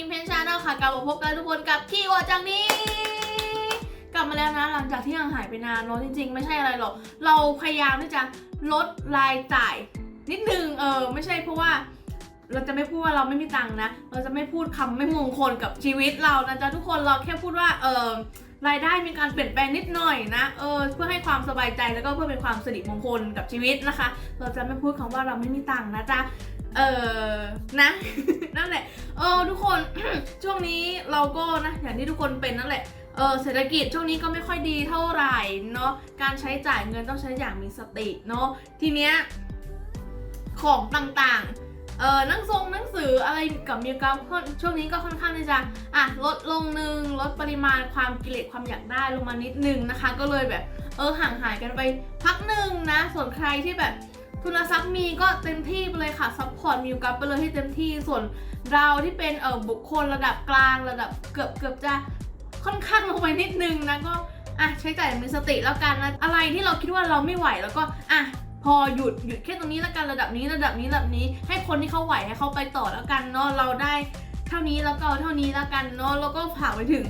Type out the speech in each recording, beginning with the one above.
ิมเพนชาแนลค่ะกลับมาพบกันทุกคนกับคีย์เวิร์ดจังนี้ กลับมาแล้วนะหลังจากที่ห่างหายไปนานเนาะจริงๆ ไม่ใช่อะไรหรอก เราพยายามที่จะลดรายจ่าย นิดนึงเออไม่ใช่เพราะว่า เราจะไม่พูดว่าเราไม่มีตังค์นะ เราจะไม่พูดคำไม่มงคลกับชีวิตเรานะจ๊ะทุกคนเราแค่พูดว่าเออรายได้มีการเปลี่ยนแปลงนิดหน่อยนะเออเพื่อให้ความสบายใจแล้วก็เพื่อเป็นความสิริมงคลกับชีวิตนะคะ เราจะไม่พูดคำว่าเราไม่มีตังค์นะจ๊ะ เออนะ นั่นแหละ เออทุกคน ช่วงนี้เราก็นะอย่างที่ทุกคนเป็นนั่นแหละ เออเศรษฐกิจช่วงนี้ก็ไม่ค่อยดีเท่าไหร่เนาะ การใช้จ่ายเงินต้องใช้อย่างมีสติเนาะ ทีเนี้ยของต่างๆ เออหนังทรงหนังสืออะไรกับมิวกัมช่วงนี้ก็ค่อนข้างที่จะอะลดลงหนึ่งลดปริมาณความกิเลสความอยากได้ลงมานิดนึงนะคะ ก็เลยแบบ เออห่างหายกันไปพักหนึ่งนะ ส่วนใครที่แบบ ทุนทรัพย์มีก็เต็มที่ไปเลยค่ะซัพพอร์ตมิวกัมไปเลยให้เต็มที่ส่วนเราที่เป็นเออบุคคลระดับกลางระดับเกือบเกือบจะค่อนข้างลงไปนิดนึงนะก็อะใช้จ่ายอย่างมีสติแล้วกันนะอะไรที่เราคิดว่าเราไม่ไหวแล้วก็อะพอหยุดหยุดแค่ตรงนี้แล้วกันระดับนี้ระดับนี้ระดับนี้ ให้คนที่เขาไหวให้เขาไปต่อแล้วกันเนาะเราได้เท่านี้แล้วก็เอาเท่านี้แล้วกันเนาะแล้วก็ฝากไปถึง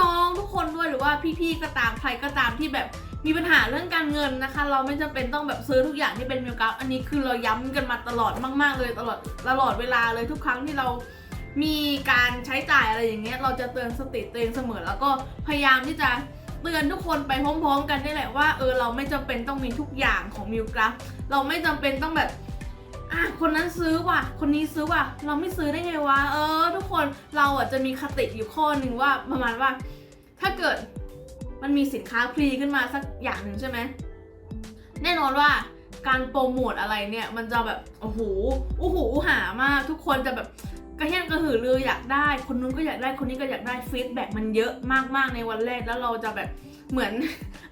น้องๆ ทุกคนด้วยหรือว่าพี่ๆก็ตามใครก็ตามที่แบบ มีปัญหาเรื่องการเงินนะคะ เราไม่จำเป็นต้องแบบซื้อทุกอย่างที่เป็นมิวกัฟอันนี้คือเราย้ำกันมาตลอดมาก ๆ เลยตลอดตลอดเวลาเลยทุกครั้งที่เรามีการใช้จ่ายอะไรอย่างเงี้ยเราจะเตือนสติตัวเองเสมอ แล้วก็พยายามที่จะเตือนทุกคนไปพร้อม ๆ กันนี่แหละว่าเออเราไม่จำเป็นต้องมีทุกอย่างของมิวกราฟเราไม่จำเป็นต้องแบบอะคนนั้นซื้อว่ะ คนนี้ซื้อว่ะ เราไม่ซื้อได้ไงวะเออ ทุกคนเราอะจะมีคติอยู่ข้อหนึ่งว่าประมาณว่า ถ้าเกิด มันมีสินค้าฟรีขึ้นมาสักอย่างหนึ่งใช่ไหมแน่นอนว่าการโปรโมทอะไรเนี่ยมันจะแบบโอ้โหอู้หูอู้หามาก ทุกคนจะแบบกระเฮี้ยนกระหือรืออยากได้ คนนู้นก็อยากได้คนนี้ก็อยากได้ฟีดแบ็กมันเยอะมากๆในวันแรกแล้วเราจะแบบเหมือน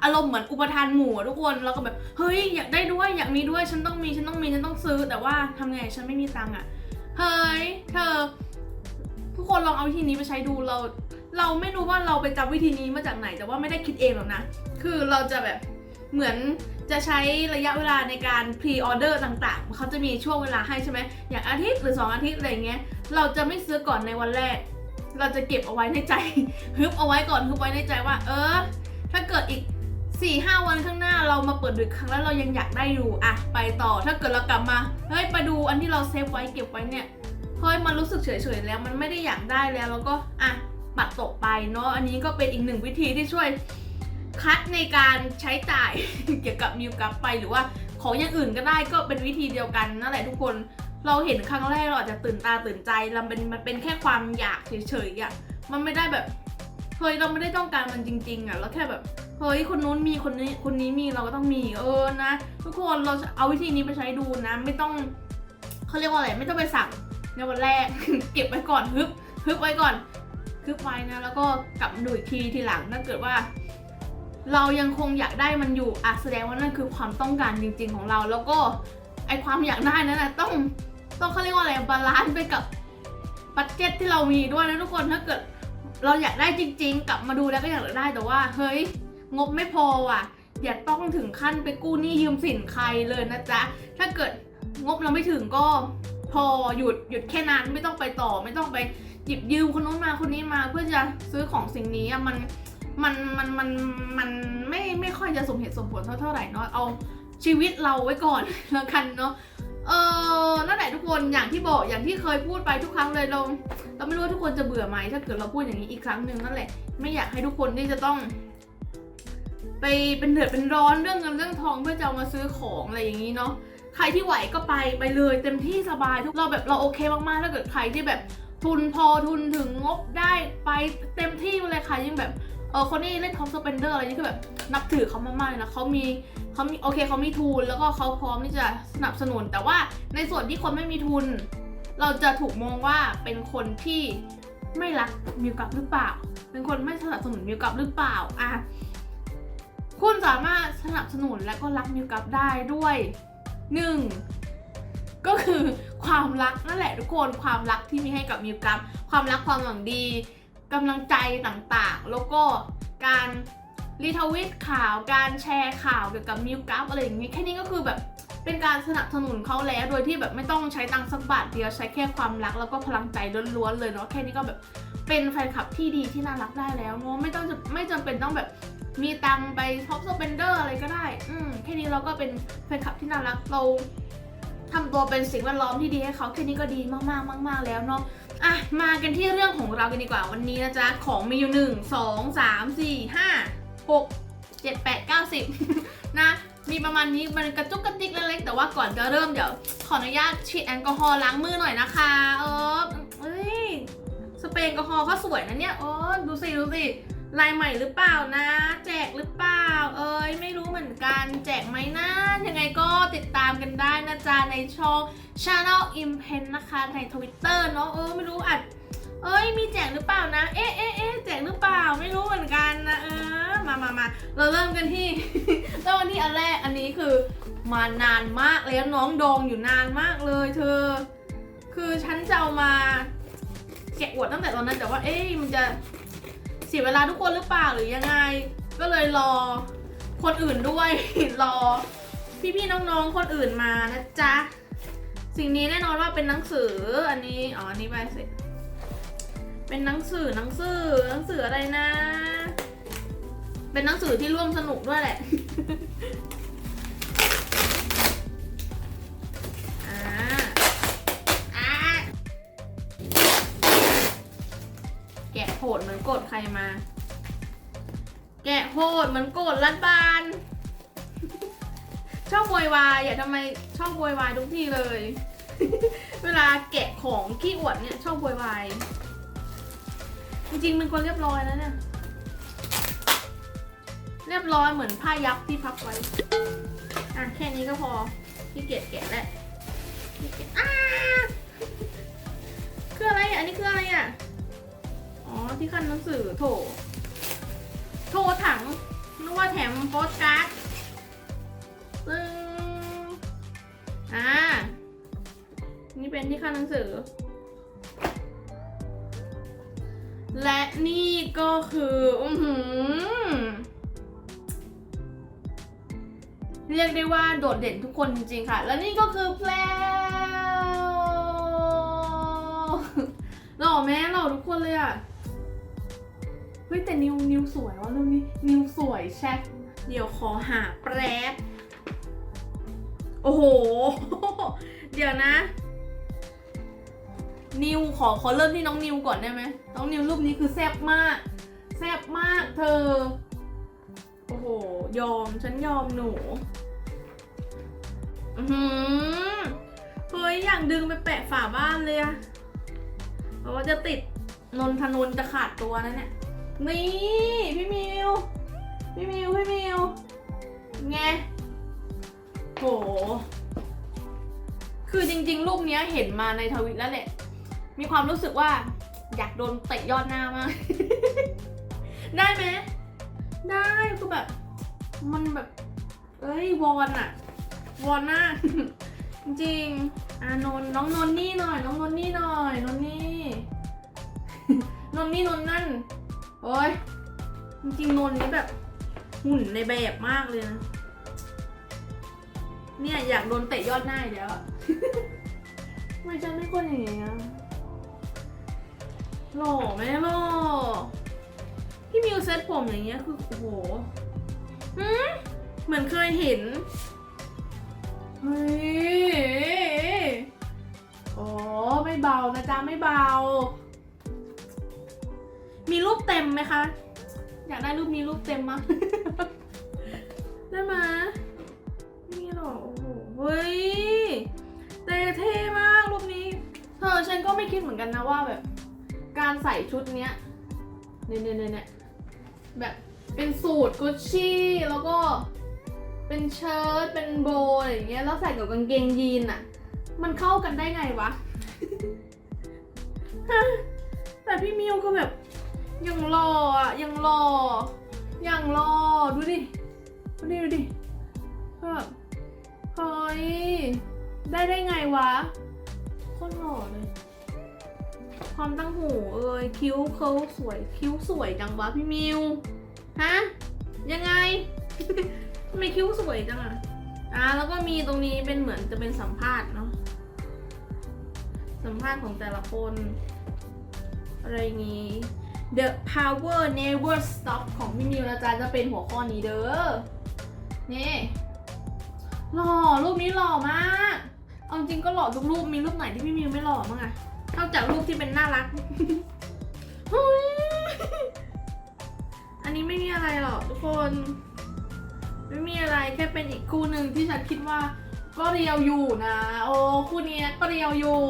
อารมณ์เหมือนอุปทานหมู่ทุกคนเราก็แบบเฮ้ยอยากได้ด้วยอยากมีด้วยฉันต้องมีฉันต้องมีฉันต้องซื้อ แต่ว่าทำไงฉันไม่มีตังค์อะเฮ้ยเธอทุกคนลองเอาวิธีนี้ไปใช้ดูเรา เราไม่รู้ว่าเราไปจำวิธีนี้มาจากไหนแต่ว่าไม่ได้คิดเองหรอกนะ คือเราจะแบบเหมือนจะใช้ระยะเวลาในการพรีออเดอร์ต่างๆ เขาจะมีช่วงเวลาให้ใช่ไหมอย่างอาทิตย์หรือ 2 อาทิตย์อะไรเงี้ย เราจะไม่ซื้อก่อนในวันแรก เราจะเก็บเอาไว้ในใจฮึบเอาไว้ก่อนฮึบไว้ในใจว่า เออ ถ้าเกิดอีก4 5วันข้างหน้าเรามาเปิดดูอีกครั้งแล้วเรายังอยากได้อยู่อะไปต่อถ้าเกิดเรากลับมาเฮ้ยไปดูอันที่เราเซฟไว้เก็บไว้เนี่ยเฮ้ยมันรู้สึกเฉยๆแล้วมันไม่ได้อยากได้แล้วแล้วก็อะ ปัดตกไปเนาะอันนี้ก็เป็นอีกหนึ่งวิธีที่ช่วยคัดในการใช้จ่ายเกี่ยวกับมิวกับไปหรือว่าของอย่างอื่นก็ได้ก็เป็นวิธีเดียวกันนั่นแหละทุกคนเราเห็นครั้งแรกเราอาจจะตื่นตาตื่นใจเราเป็นมันเป็นแค่ความอยากเฉยๆอะมันไม่ได้แบบเฮ้ยเราไม่ได้ต้องการมันจริง ๆอะเราแค่แบบเฮ้ยคนนู้นมีคนนี้คนนี้มีเราก็ต้องมีเออนะ ทุกคนเราเอาวิธีนี้ไปใช้ดูนะ ไม่ต้องเขาเรียกว่าอะไรไม่ต้องไปสั่งในวันแรก เก็บไว้ก่อนฮึบฮึบไว้ก่อน ฮึบไว้นะ แล้วก็กลับมาดูอีกทีทีหลังถ้าเกิดว่า เรายังคงอยากได้มันอยู่อะแสดงว่านั่นคือความต้องการจริง ๆ ของเรา แล้วก็ไอความอยากได้นั้นนะต้องต้องเขาเรียกว่าอะไรบาลานซ์ไปกับบัตเจ็ตที่เรามีด้วยนะทุกคนถ้าเกิดเราอยากได้จริง ๆ กลับมาดูแล้วก็อยากได้แต่ว่า เฮ้ย งบไม่พอว่ะ อย่าต้องถึงขั้นไปกู้หนี้ยืมสินใครเลยนะจ๊ะ ถ้าเกิดงบเราไม่ถึงก็พอหยุดหยุดแค่นั้นไม่ต้องไปต่อไม่ต้องไป หยิบยืมคนนู้นมาคนนี้มาเพื่อจะซื้อของสิ่งนี้มันมันมันมันมันไม่ไม่ค่อยจะสมเหตุสมผลเท่าเท่าไหร่เนาะเอาชีวิตเราไว้ก่อนแล้วกันเนาะเออนั่นแหละทุกคนอย่างที่บอกอย่างที่เคยพูดไปทุกครั้งเลยเราเราไม่รู้ว่าทุกคนจะเบื่อไหมถ้าเกิดเราพูดอย่างนี้อีกครั้งหนึ่งนั่นแหละไม่อยากให้ทุกคนที่จะต้อง ไปเป็นเดือดเป็นร้อนเรื่องเงินเรื่องทองเพื่อจะเอามาซื้อของอะไรอย่างนี้เนาะใครที่ไหวก็ไปไปเลยเต็มที่สบายทุกเราแบบเราโอเคมากๆถ้าเกิดใครที่แบบ ทุนพอทุนถึงงบได้ไปเต็มที่ไปเลยค่ะยิ่งแบบเออคนที่เล่นท็อปสเปนเดอร์อะไรนี่คือแบบนับถือเขามากๆเลยนะเขามีเขามีโอเคเขามีทุนแล้วก็เขาพร้อมที่จะสนับสนุน แต่ว่าในส่วนที่คนไม่มีทุน เราจะถูกมองว่าเป็นคนที่ไม่รักมิวกับหรือเปล่า เป็นคนไม่สนับสนุนมิวกับหรือเปล่าอะคุณสามารถสนับสนุนและก็รักมิวกับได้ด้วยหนึ่ง ก็คือความรักนั่นแหละทุกคนความรักที่มีให้กับมิวกับความรักความหวังดีกำลังใจต่างๆ แล้วก็การรีทวิตข่าวการแชร์ข่าวเกี่ยวกับมิวกัฟอะไรอย่างนี้แค่นี้ก็คือแบบเป็นการสนับสนุนเขาแล้วโดยที่แบบไม่ต้องใช้ตังค์สักบาทเดียวใช้แค่ความรักแล้วก็พลังใจล้วนๆเลยเนาะแค่นี้ก็แบบเป็นแฟนคลับที่ดีที่น่ารักได้แล้วเนาะไม่ต้องจะไม่จำเป็นต้องแบบมีตังค์ไปท็อปสเปนเดอร์อะไรก็ได้ อืมแค่นี้เราก็เป็นแฟนคลับที่น่ารักเรา ทำตัวเป็นสิ่งแวดล้อมที่ดีให้เขาแค่นี้ก็ดีมากๆมาก ๆ แล้วเนาะอะมากันที่เรื่องของเรากันดีกว่าวันนี้นะจ๊ะของมีอยู่หนึ่งสองสามสี่ห้าหกเจ็ดแปดเก้าสิบนะมีประมาณนี้มันกระจุกกระติกเล็กๆแต่ว่าก่อนจะเริ่มเดี๋ยว ขออนุญาตฉีดแอลกอฮอล์ล้างมือหน่อยนะคะ เออเอ้ยสเปรย์แอลกอฮอล์เขาสวยนะเนี่ยโอ้ดูสิดูสิ ลายใหม่หรือเปล่านะ แจกหรือเปล่า เอ้ยไม่รู้เหมือนกันแจกไหมนะ ยังไงก็ติดตามกันได้นะจ๊ะ ในช่อง Channel i m p e n นะคะ ใน Twitter เนาะเออไม่รู้อาจเอ้ยมีแจกหรือเปล่านะ เอ๊ะเอ๊ะเอ๊ะแจกหรือเปล่าไม่รู้เหมือนกันนะเออมามามาเราเริ่มกันที่เริ่มกันที่อันแรกอันนี้คือมานานมากแล้วน้องดองอยู่นานมากเลย เธอ คือฉันจะเอามาแกะอวดตั้งแต่ตอนนั้นแต่ว่าเอ๊ะมันจะ สียเวลาทุกคนหรือเปล่าหรือยังไง ก็เลยรอคนอื่นด้วย รอ พี่ๆน้องๆคนอื่นมานะจ๊ะสิ่งนี้แน่นอนว่าเป็นหนังสืออันนี้อ๋ออันนี้ใบเสร็จ เป็นหนังสือหนังสือหนังสืออะไรนะ เป็นหนังสือที่ร่วมสนุกด้วยแหละ โหดเหมือนโกรธใครมา แกะโหดเหมือนโกรธรัฐบาลชอบโวยวายอย่าทำไมชอบโวยวายทุกทีเลย เวลาแกะของขี้อวดเนี่ยชอบโวยวายจริงๆเป็นคนเรียบร้อยนะเนี่ย เรียบร้อยเหมือนผ้ายับที่พับไว้ อะแค่นี้ก็พอพี่เกียจแกะแล้วขี้เกียจอ้าคืออะไรอะ อันนี้คืออะไรอะ อ๋อที่ขั้นหนังสือโถโถถังนึกว่าแถมโปสการ์ดปึ้งอ่า นี่เป็นที่ขั้นหนังสือ และนี่ก็คืออือหือเรียกได้ว่าโดดเด่นทุกคนจริงๆค่ะ และนี่ก็คือแพลว หล่อแม่หล่อทุกคนเลยอะ เฮ้ยแต่นิวนิวสวยว่ะเรื่องนี้ นิวสวยแช่เดี๋ยวขอหาแป๊บโอ้โห เดี๋ยวนะ นิวขอขอเริ่มที่น้องนิวก่อนได้ไหมน้องนิวรูปนี้คือแซ่บมาก แซ่บมากเธอ โอ้โห ยอมฉันยอมหนู อือหือเฮ้ย อย่ากดึงไปแปะฝาบ้านเลยอะ เพราะว่าจะติดนนทนนจะขาดตัวนะเนี่ยนี่พี่มิว พี่มิว พี่มิว ไง โห คือจริงๆรูปเนี้ยเห็นมาในทวิตแล้วแหละ มีความรู้สึกว่า อยากโดนเตะยอดหน้ามาก ได้ไหม ได้คือแบบ มันแบบ เอ้ยวอนอะวอนหน้า จริงๆอ่านนท์น้องนนนี่หน่อย น้องนนนี่หน่อยนนนี่ นนนี่นนนั่น โอ้ยจริงๆนนนี่แบบหุ่นในแบบมากเลยนะ เนี่ยอยากโดนเตะยอดหน้าอีกแล้วอะทำไมฉันไม่คนอย่างเงี้ยหล่อไหมหล่อพี่มิวเซ็ตผมอย่างเงี้ยคือโอ้โห หืมเหมือนเคยเห็น เฮ้ยอ๋อไม่เบานะจ๊ะไม่เบา มีรูปเต็มไหมคะ อยากได้รูปนี้รูปเต็มมั้ยได้ไหมนี่หรอ โอ้โห เฮ้ยเท่เท่มากรูปนี้ เธอฉันก็ไม่คิดเหมือนกันนะว่าแบบ การใส่ชุดเนี้ยเนี่ยเนี่ยเนี่ยเนแบบเป็นสูทกุชชี่แล้วก็ เป็นเชิ้ตเป็นโบว์อะไรอย่างเงี้ยแล้วใส่กับกางเกงยีนอะมันเข้ากันได้ไงวะ แต่พี่มิวก็แบบยังรออะยังรอยังรอดูดิดูดิดูดิแบบเฮ้ยได้ได้ไงวะโคตรหล่อเลย ความตั้งหูเอ้ยคิ้วเขาสวยคิ้วสวยจังวะพี่มิวฮะยังไง ทำไมคิ้วสวยจังอะอ่าแล้วก็มีตรงนี้เป็นเหมือนจะเป็นสัมภาษณ์เนาะสัมภาษณ์ของแต่ละคน อะไรอย่างงี้ The power never stop ของพี่มิวนะจ๊ะจะเป็นหัวข้อนี้เด้อ นี่หล่อรูปนี้หล่อมาก เอาจริงก็หล่อทุกรูปมีรูปไหนที่พี่มิวไม่หล่อมั้งอะนอกจากรูปที่เป็นน่ารักอุ๊ยอันนี้ไม่มีอะไรหรอกทุกคน ไม่มีอะไรแค่เป็นอีกคู่หนึ่งที่ฉันคิดว่า ก็เรียวอยู่นะ โอ้คู่นี้ก็เรียวอยู่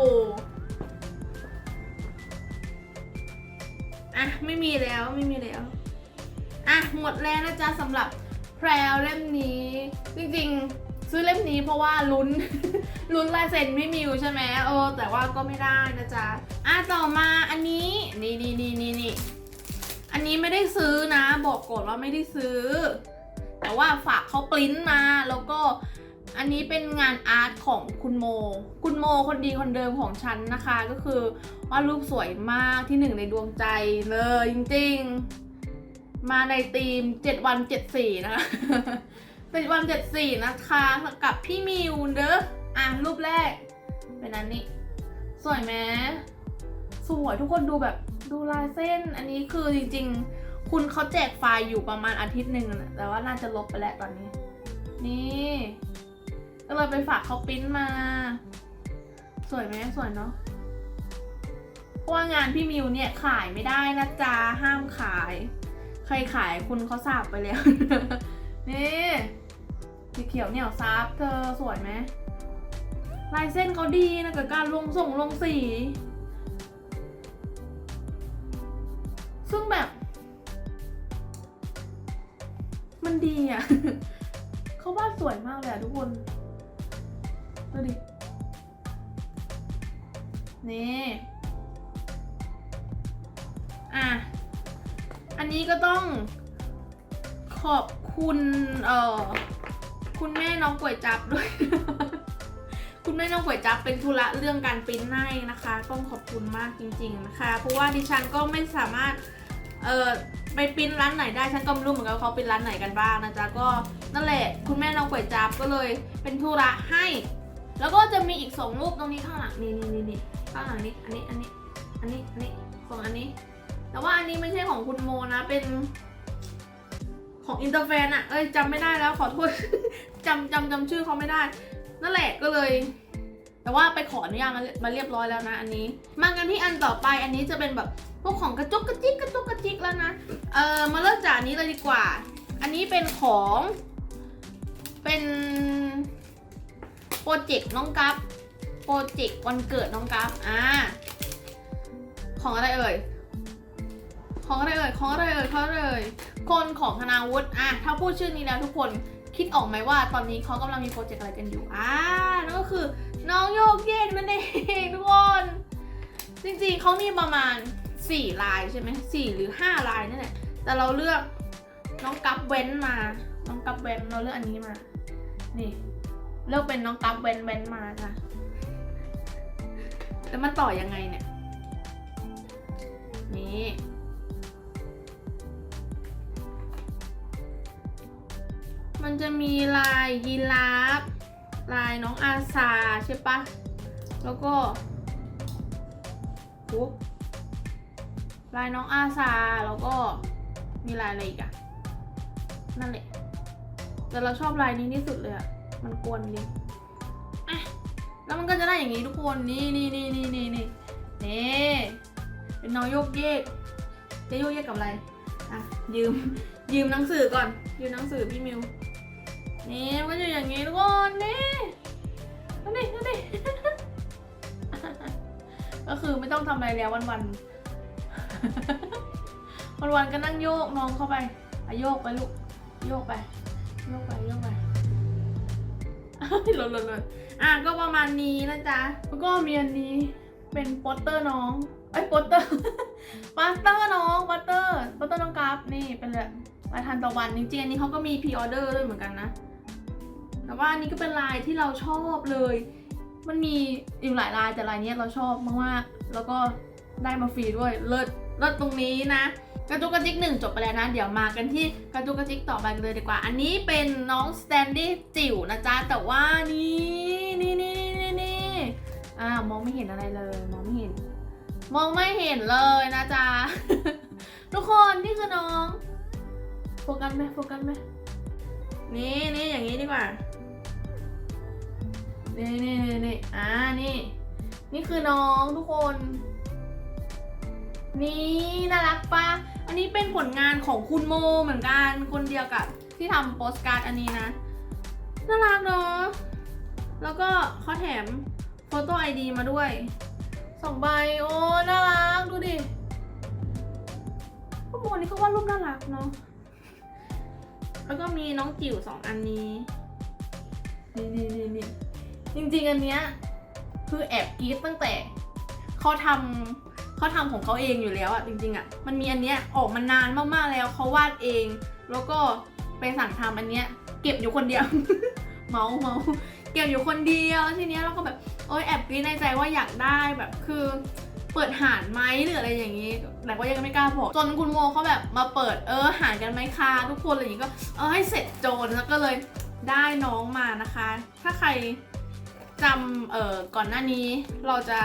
อะไม่มีแล้วไม่มีแล้วอะหมดแล้วนะจ๊ะสำหรับแพรวเล่มนี้ จริงๆ ซื้อเล่มนี้เพราะว่าลุ้นลุ้นลายเซ็นพี่มิวใช่ไหมเออ แต่ว่าก็ไม่ได้นะจ๊ะอะต่อมาอันนี้นี่นี่นี่นี่นี่อันนี้ไม่ได้ซื้อนะ บอกก่อนว่าไม่ได้ซื้อ ว่าฝากเขาปริ้นมาแล้วก็อันนี้เป็นงานอาร์ตของคุณโม คุณโมคนดีคนเดิมของฉันนะคะ ก็คือวาดรูปสวยมากที่หนึ่งในดวงใจเลยจริงๆ มาในธีม7วัน7สีนะคะ7วัน7สีนะคะกับพี่มิวเด้ออะรูปแรก เป็นอันนี้สวยไหมสวยทุกคนดูแบบดูลายเส้นอันนี้คือจริง ๆ คุณเขาแจกไฟล์อยู่ประมาณอาทิตย์หนึ่งแต่ว่าน่าจะลบไปแล้วตอนนี้ นี่ ก็เลยไปฝากเขาปริ้นมา สวยไหมสวยเนาะเพราะว่างานพี่มิวเนี่ยขายไม่ได้นะจ๊ะห้ามขาย ใครขายคุณเขาสาบไปแล้ว นี่สีเขียวเหนี่ยวซับเธอสวยไหมลายเส้นเขาดีนะกับการลงส่งลงสี ซึ่งแบบ มันดีอะ เขาวาดสวยมากเลยอะทุกคน ดูดิ นี่ อะ อันนี้ก็ต้องขอบคุณเอ่อคุณแม่น้องก๋วยจับด้วย คุณแม่น้องก๋วยจับเป็นธุระเรื่องการปริ้นให้นะคะ ต้องขอบคุณมากจริง ๆ นะคะ เพราะว่าดิฉันก็ไม่สามารถเอ่อ ไปปิ้นร้านไหนได้ฉันก็ไม่รู้เหมือนกันว่าเขาปิ้นร้านไหนกันบ้างนะจ๊ะก็นั่นแหละคุณแม่น้องก๋วยจับก็เลยเป็นธุระให้ แล้วก็จะมีอีกสองรูปตรงนี้ข้างหลังนี่นี่นี่นี่ข้างหลังนี้อันนี้อันนี้อันนี้อันนี้ของอันนี้ แต่ว่าอันนี้ไม่ใช่ของคุณโมนะเป็นของอินเตอร์แฟนอะเอ้ยจำไม่ได้แล้วขอโทษ จำจำจำชื่อเขาไม่ได้ นั่นแหละก็เลย แต่ว่าไปขออนุญาตมามาเรียบร้อยแล้วนะ อันนี้ มากันที่อันต่อไปอันนี้จะเป็นแบบพวกของกระจุกกระจิกกระจุกกระจิกแล้วนะ เออมาเริ่มจากอันนี้เลยดีกว่า อันนี้เป็นของเป็นโปรเจกต์น้องกัฟโปรเจกต์วันเกิดน้องกัฟอ่าของอะไรเอ่ยของอะไรเอ่ยของอะไรเอ่ยของอะไรเอ่ยคนของธนาวุฒิอะถ้าพูดชื่อนี้แล้วทุกคนคิดออกไหมว่าตอนนี้เขากำลังมีโปรเจกต์อะไรกันอยู่อ่านั่นก็คือน้องโยกเยกนั่นเองทุกคน จริงๆเขามีประมาณ 4ลายใช่ไหมสี่หรือ5ลายนั่นแหละแต่เราเลือกน้องกัฟเว้นมา น้องกัฟเว้นเราเลือกอันนี้มา นี่ เลือกเป็นน้องกัฟเว้นเว้นมาค่ะ แล้วมันต่อยังไงเนี่ย นี่มันจะมีลายยีราฟลายน้องอาซาใช่ปะ แล้วก็ปุ๊บ ลายน้องอาซาแล้วก็มีลายอะไรอีกอะนั่นแหละ แต่เราชอบลายนี้ที่สุดเลยอะมันกวนดีอะแล้วมันก็จะได้อย่างนี้ทุกคน นี่นี่นี่นี่นี่นี่นี่เป็นน้องโยกเยก จะโยกเยกกับอะไร อะ ยืม ยืมหนังสือก่อน ยืมหนังสือพี่มิว นี่มันก็อยู่อย่างนี้ทุกคน นี่นั่นดินั่นดิก็คือไม่ต้องทำอะไรแล้ววันวันๆ วันวันก็นั่งโยกน้องเข้าไปอะโยกไปลูก โยกไป โยกไป โยกไปหล่นหล่นหล่นอะก็ประมาณนี้นะจ๊ะ แล้วก็มีอันนี้เป็นโปสเตอร์น้อง เอ้ยโปสเตอร์โปสเตอร์น้องโปสเตอร์โปสเตอร์น้องกราฟนี่เป็นแบบลายทันตะวันจริงๆอันนี้เขาก็มีพรีออเดอร์ด้วยเหมือนกันนะ แต่ว่าอันนี้ก็เป็นลายที่เราชอบเลย มันมีอยู่หลายลายแต่ลายนี้เราชอบมากๆแล้วก็ได้มาฟรีด้วยเลิศ ลิศตรงนี้นะ กระจุกกระจิกหนึ่งจบไปแล้วนะ เดี๋ยวมากันที่กระจุกกระจิกต่อไปเลยดีกว่า อันนี้เป็นน้องสแตนดี้จิ๋วนะจ๊ะ แต่ว่านี่นี่นี่นี่นี่อ่ามองไม่เห็นอะไรเลย มองไม่เห็น มองไม่เห็นเลยนะจ๊ะ ทุกคนนี่คือน้อง โฟกัสไหมโฟกัสไหมนี่นี่อย่างนี้ดีกว่า นี่นี่นี่นี่อ่านี่ นี่คือน้องทุกคน นี่น่ารักปะอันนี้เป็นผลงานของคุณโมเหมือนกันคนเดียวกับที่ทำโปสการ์ดอันนี้นะ น่ารักเนาะ แล้วก็เขาแถมโฟโต้ไอดีมาด้วยสองใบโอ้น่ารักดูดิพวกโมนี่เขาวาดรูปน่ารักเนาะ แล้วก็มีน้องจิ๋วสองอันนี้ นี่นี่นี่นี่จริงๆอันเนี้ยคือแอบกรี๊ดตั้งแต่เขาทำ เขาทำของเขาเองอยู่แล้วอะจริงๆอะมันมีอันเนี้ยออกมานานมากๆแล้วเขาวาดเอง แล้วก็ไปสั่งทำอันเนี้ย เก็บอยู่คนเดียว เมาเมาเก็บอยู่คนเดียวทีเนี้ยเราก็แบบโอ๊ยแอบกีในใจว่าอยากได้แบบคือเปิดหานไหมหรืออะไรอย่างนี้ แต่ก็ยังไม่กล้าบอกจนคุณโมเขาแบบมาเปิดเออหานกันไหมคะทุกคนอะไรอย่างนี้ก็เออให้เสร็จโจรแล้วก็เลยได้น้องมานะคะ ถ้าใครจำเออก่อนหน้านี้เราจะ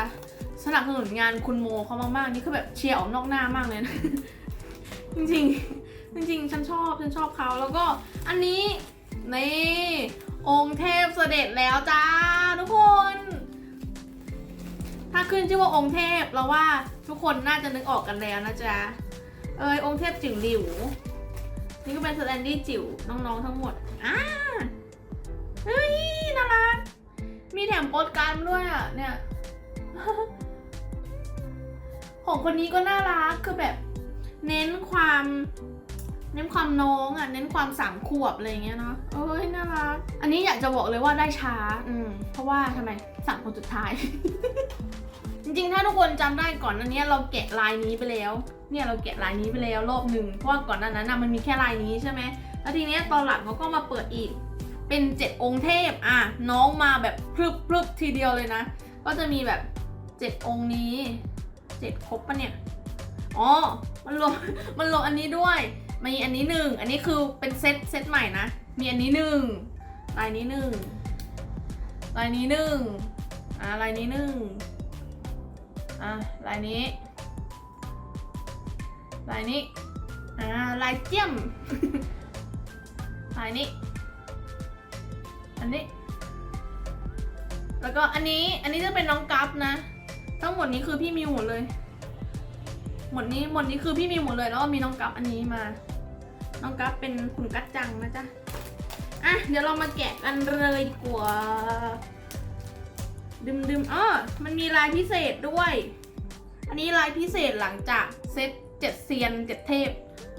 สนับสนุนงานคุณโมเขามากๆนี่คือแบบเชียร์ออกนอกหน้ามากเลยนะ จริงๆ จริงๆ ฉันชอบฉันชอบเขาแล้วก็อันนี้นี่องค์เทพเสด็จแล้วจ้าทุกคน ถ้าขึ้นชื่อว่าองค์เทพเราว่าทุกคนน่าจะนึกออกกันแล้วนะจ๊ะเอยองค์เทพจิ๋วหลิว นี่ก็เป็นสแตนดี้จิ๋วน้องๆทั้งหมดอ่าเฮ้ยน่ารักมีแถมโปสการ์ดด้วยอะเนี่ย ของคนนี้ก็น่ารักคือแบบเน้นความ เน้นความน้องอะ เน้นความสามขวบอะไรเงี้ยเนาะเอ้ยน่ารัก อันนี้อยากจะบอกเลยว่าได้ช้า อืม เพราะว่าทำไมสั่งคนสุดท้าย จริงๆ ถ้าทุกคนจำได้ก่อนอันเนี้ยเราแกะลายนี้ไปแล้ว เนี่ยเราแกะลายนี้ไปแล้วรอบหนึ่งเพราะว่าก่อนหน้านั้นนะมันมีแค่ลายนี้ใช่ไหมแล้วทีเนี้ยตอนหลังเขาก็มาเปิดอีกเป็นเจ็ดองค์เทพ อะ น้องมาแบบพรึบพรึบทีเดียวเลยนะ ก็จะมีแบบเจ็ดองค์นี้ เจ็ดครบปะเนี่ย อ๋อ มันรวม มันรวมอันนี้ด้วย มีอันนี้หนึ่ง อันนี้คือเป็นเซตเซตใหม่นะ มีอันนี้หนึ่ง ลายนี้หนึ่ง ลายนี้หนึ่ง อ่าลายนี้หนึ่ง อ่าลายนี้ ลายนี้ อ่าลายเจียม ลายนี้ อันนี้ แล้วก็อันนี้ อันนี้จะเป็นน้องกัฟนะ ทั้งหมดนี้คือพี่มิวหมดเลย หมดนี้หมดนี้คือพี่มิวหมดเลยแล้วก็มีน้องกัฟอันนี้มา น้องกัฟเป็นคุณกัดจังนะจ๊ะอะเดี๋ยวเรามาแกะกันเลยดีกว่าดึมดึมอ้อมันมีลายพิเศษด้วย อันนี้ลายพิเศษหลังจากเซตเจ็ดเซียนเจ็ดเทพ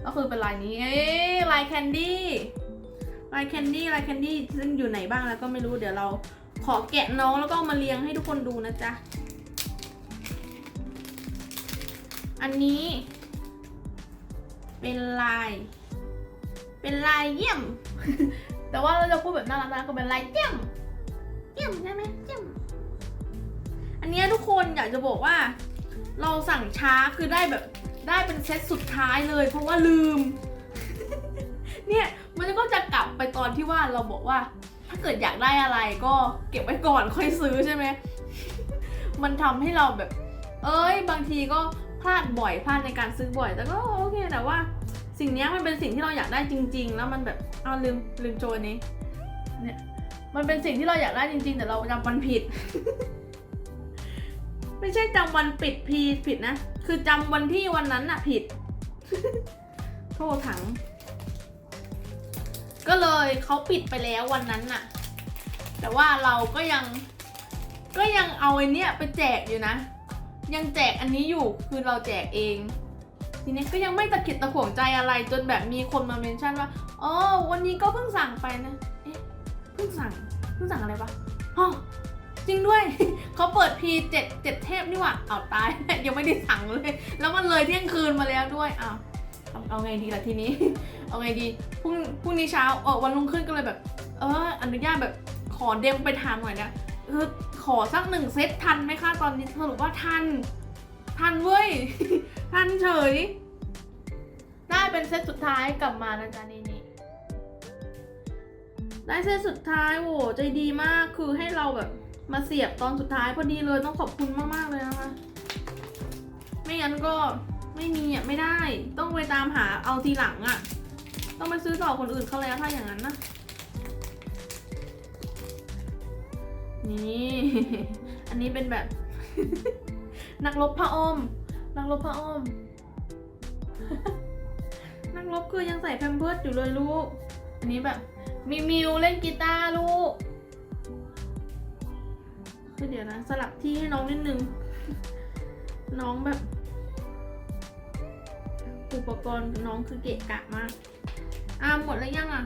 ก็คือเป็นลายนี้เอ้ยลายแคนดี้ลายแคนดี้ลายแคนดี้ซึ่งอยู่ไหนบ้างแล้วก็ไม่รู้เดี๋ยวเราขอแกะน้องแล้วก็มาเรียงให้ทุกคนดูนะจ๊ะ อันนี้ เป็นลาย เป็นลายเยี่ยม แต่ว่าเราจะพูดแบบน่ารักๆก็เป็นลายเยี่ยม เยี่ยมใช่ไหมเยี่ยม อันนี้ทุกคนอยากจะบอกว่า เราสั่งช้าคือได้แบบได้เป็นเซตสุดท้ายเลย เพราะว่าลืม เนี่ยมันก็จะกลับไปตอนที่ว่าเราบอกว่า ถ้าเกิดอยากได้อะไรก็เก็บไว้ก่อนค่อยซื้อใช่ไหม มันทำให้เราแบบ เอ้ย บางทีก็ ลาดบ่อยพลาดในการซื้อบ่อย แต่ก็โอเคแต่ว่า สิ่งนี้มันเป็นสิ่งที่เราอยากได้จริง ๆ แล้วมันแบบเอาลืมลืมโจยนี้เนี่ยมันเป็นสิ่งที่เราอยากได้จริง ๆ แต่เราจำวันผิด ไม่ใช่จำวันปิดพีผิดนะ คือจำวันที่วันนั้นน่ะผิด โทษถัง ก็เลยเขาปิดไปแล้ววันนั้นน่ะ แต่ว่าเราก็ยังก็ยังเอาไอเนี้ยไปแจกอยู่นะ ยังแจกอันนี้อยู่คือเราแจกเอง ทีนี้ก็ยังไม่ตะขิดตะขวงใจอะไรจนแบบมีคนมาเมนชั่นว่าอ๋อวันนี้ก็เพิ่งสั่งไปนะเอ๊ะเพิ่งสั่งเพิ่งสั่งอะไรวะอ๋อจริงด้วย เขาเปิดพีเจ็ดเจ็ดเทพนี่หว่าเอาตาย ยังไม่ได้สั่งเลย แล้วมันเลยเที่ยงคืนมาแล้วด้วยอ้าวเอาเอาไงดีล่ะทีนี้ เอาไงดีพรุ่งพรุ่งนี้เช้าเออวันรุ่งขึ้นก็เลยแบบ เอออนุญาตแบบขอเดมไปทานหน่อยนะ คือขอสักหนึ่งเซตทันไหมคะตอนนี้สรุปว่าทัน ทันเว้ย ทันเฉย ได้เป็นเซตสุดท้ายกลับมานะจ๊ะนี่นี่ได้เซตสุดท้ายโหใจดีมากคือให้เราแบบมาเสียบตอนสุดท้ายพอดีเลยต้องขอบคุณมากๆเลยนะคะ ไม่งั้นก็ไม่มีอะไม่ได้ ต้องไปตามหาเอาทีหลังอะ ต้องไปซื้อต่อคนอื่นเขาแล้วถ้าอย่างนั้นนะ นี่ อันนี้เป็นแบบ นักรบพระอ้อม นักรบพระอ้อม นักรบคือยังใส่แพมเพิร์ดอยู่เลยลูก อันนี้แบบ มีมิวเล่นกีตาร์ลูกคือเดี๋ยวนะสลับที่ให้น้องนิดนึง น้องแบบ อุปกรณ์น้องคือเกะกะมากอ่าหมดแล้วยังอะ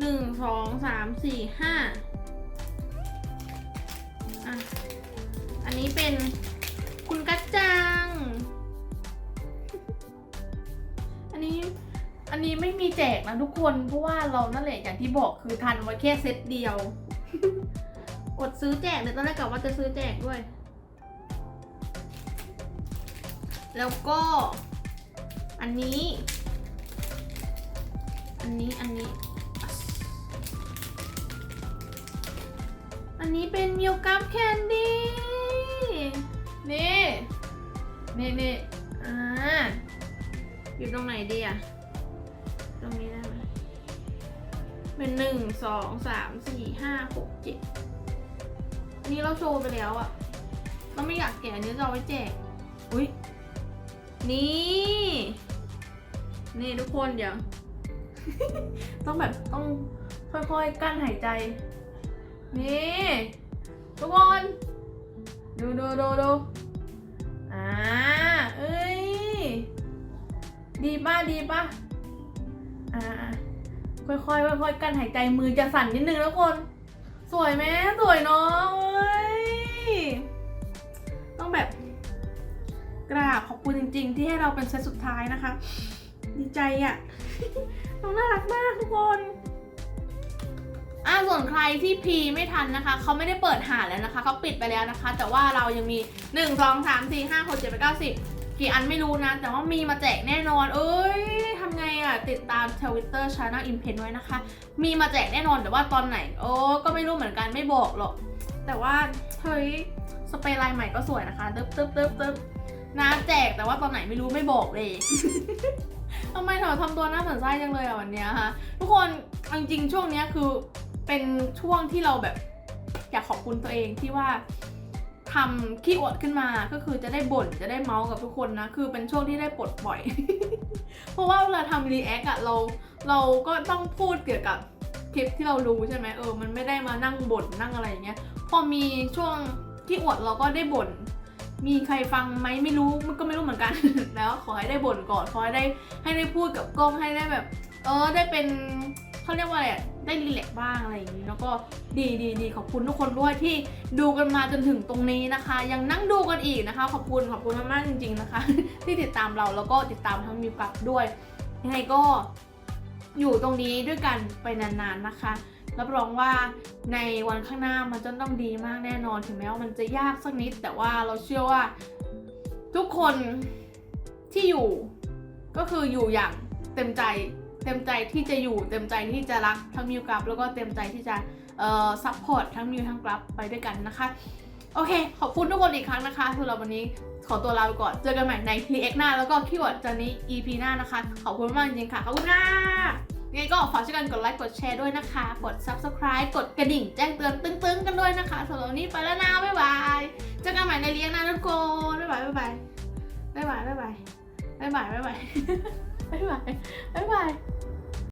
หนึ่งสองสามสี่ห้า อะ อันนี้เป็นคุณกัจจัง อันนี้ อันนี้ไม่มีแจกนะทุกคน เพราะว่าเรานั่นแหละอย่างที่บอกคือทันไว้แค่เซตเดียว อดซื้อแจกเลยตอนแรกกะว่าจะซื้อแจกด้วย แล้วก็ อันนี้ อันนี้ อันนี้ นี้เป็นมิวกัมแคนดี้นี่ นี่นี่อ่าอยู่ตรงไหนดีอะตรงนี้ได้ไหมเป็นหนึ่งสองสามสี่ห้าหกเจ็ดนนี้เราโชว์ไปแล้วอะเราไม่อยากแกะอันนี้จะเอาไว้แจกอุ้ยนี่ นี่ทุกคนเดี๋ยว ต้องแบบต้องค่อยๆ กั้นหายใจ นี่ทุกคน ดูดูดูดูอ่าเอ้ย ดีป่ะ ดีป่ะอ่าอ่า ค่อยๆค่อยๆกันหายใจมือจะสั่นนิดนึงทุกคน สวยไหมสวยเนาะต้องแบบ กราบขอบคุณจริง ๆ ที่ให้เราเป็นเซตสุดท้ายนะคะ ดีใจอะ่ะ น้องน่ารักมากทุกคน อ่าส่วนใครที่พีไม่ทันนะคะเขาไม่ได้เปิดหาแล้วนะคะเขาปิดไปแล้วนะคะ แต่ว่าเรายังมี 1 2 3 4 5 6 7 8 9 10 กี่อันไม่รู้นะ แต่ว่ามีมาแจกแน่นอน เอ้ยทำไงอะ่ะ ติดตามทวิตเตอร์ชาแนลอิมเพนไว้นะคะ มีมาแจกแน่นอนแต่ว่าตอนไหน โอ้ก็ไม่รู้เหมือนกันไม่บอกหรอก แต่ว่า เฮ้ย สเปรย์ลายใหม่ก็สวยนะคะตึ๊บตึ๊บตึ๊บตึ๊บน้าแจกแต่ว่าตอนไหนไม่รู้ไม่บอกเลยทำไมเธอทำตัวน่าสนใจจังเลยอะวันนี้ฮะทุกคนจริงๆช่วงเนี้ยคือ เป็นช่วงที่เราแบบอยากขอบคุณตัวเองที่ว่าทำขี้อวดขึ้นมาก็คือจะได้บ่นจะได้เมาส์กับทุกคนนะ คือเป็นช่วงที่ได้ปลดปล่อย เพราะว่าเวลาทำรีแอคอะเราเราก็ต้องพูดเกี่ยวกับคลิปที่เรารู้ใช่ไหมเออ มันไม่ได้มานั่งบ่นนั่งอะไรอย่างเงี้ย พอมีช่วงที่อวดเราก็ได้บ่น มีใครฟังไหมไม่รู้มันก็ไม่รู้เหมือนกัน แล้วขอให้ได้บ่นก่อน ขอให้ได้ให้ได้พูดกับกล้องให้ได้แบบ เออได้เป็น เขาเรียกว่าอะไรได้รีแลกบ้างอะไรอย่างนี้ แล้วก็ดีดีดีขอบคุณทุกคนด้วยที่ดูกันมาจนถึงตรงนี้นะคะ ยังนั่งดูกันอีกนะคะ ขอบคุณขอบคุณมากๆจริง ๆนะคะ ที่ติดตามเราแล้วก็ติดตามทั้งมิวกับด้วยยังไงก็อยู่ตรงนี้ด้วยกันไปนานๆนะคะรับรองว่าในวันข้างหน้ามันจะต้องดีมากแน่นอนถึงแม้ว่ามันจะยากสักนิด แต่ว่าเราเชื่อว่า ทุกคนที่อยู่ก็คืออยู่อย่างเต็มใจ เต็มใจที่จะอยู่เต็มใจที่จะรักทั้งมิวกรับ แล้วก็เต็มใจที่จะเอ่อซัพพอร์ตทั้งมิวทั้งกรับไปด้วยกันนะคะ โอเค ขอบคุณทุกคนอีกครั้งนะคะสำหรับวันนี้ขอตัวลาไปก่อนเจอกันใหม่ใน React หน้า แล้วก็คีย์เวิร์ดจานนี้ EP หน้านะคะ ขอบคุณมากจริงๆค่ะขอบคุณค่ะยังไงก็ฝากช่วยกันกดไลค์กดแชร์ด้วยนะคะ กด Subscribe กดกระดิ่งแจ้งเตือนตึ้งๆกันด้วยนะคะสำหรับวันนี้ไปแล้วนะบ๊ายบายเจอกันใหม่ในเลี้ยงหน้าทุกคนบ๊ายบายบ๊ายบายบ๊ายบายบ๊ายบายบ๊ายบายบ๊ายบาย บ๊ายบายบ๊ายบาย